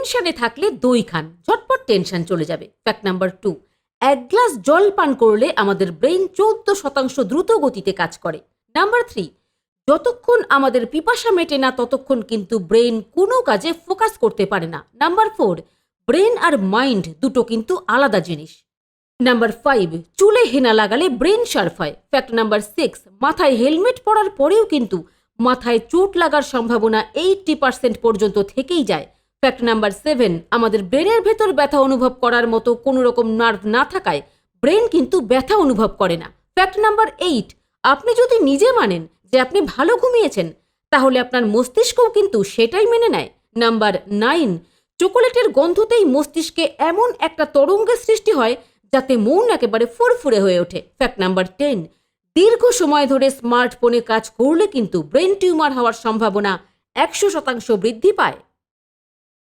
টেনশনে থাকলে দই খান। ঝটপট টেনশন চলে যাবে। ফ্যাক্ট নাম্বার টু এক গ্লাস জল পান করলে আমাদের ব্রেন চৌদ্দ শতাংশ দ্রুত গতিতে কাজ করে। নাম্বার থ্রি যতক্ষণ আমাদের পিপাসা মেটে না, ততক্ষণ কিন্তু ব্রেন কোনো কাজে ফোকাস করতে পারে না। নাম্বার ফোর ব্রেন আর মাইন্ড দুটো কিন্তু আলাদা জিনিস। নাম্বার ফাইভ চুলে হেনা লাগালে ব্রেন শার্প হয়। ফ্যাক্ট নাম্বার সিক্স মাথায় হেলমেট পরার পরেও কিন্তু মাথায় চোট লাগার সম্ভাবনা এইটটি পার্সেন্ট পর্যন্ত থেকেই যায়। ফ্যাক্ট নাম্বার সেভেন আমাদের ব্রেনের ভেতর ব্যথা অনুভব করার মতো কোনো রকম নার্ভ না থাকায় ব্রেন কিন্তু ব্যথা অনুভব করে না। ফ্যাক্ট নাম্বার এইট আপনি যদি নিজে মানেন যে আপনি ভালো ঘুমিয়েছেন, তাহলে আপনার মস্তিষ্কও কিন্তু সেটাই মেনে নেয়। নাম্বার নাইন চকোলেটের গন্ধতেই মস্তিষ্কে এমন একটা তরঙ্গের সৃষ্টি হয় যাতে মন একেবারে ফুরফুরে হয়ে ওঠে। ফ্যাক্ট নাম্বার টেন দীর্ঘ সময় ধরে স্মার্টফোনে কাজ করলে কিন্তু ব্রেন টিউমার হওয়ার সম্ভাবনা একশো শতাংশ বৃদ্ধি পায়।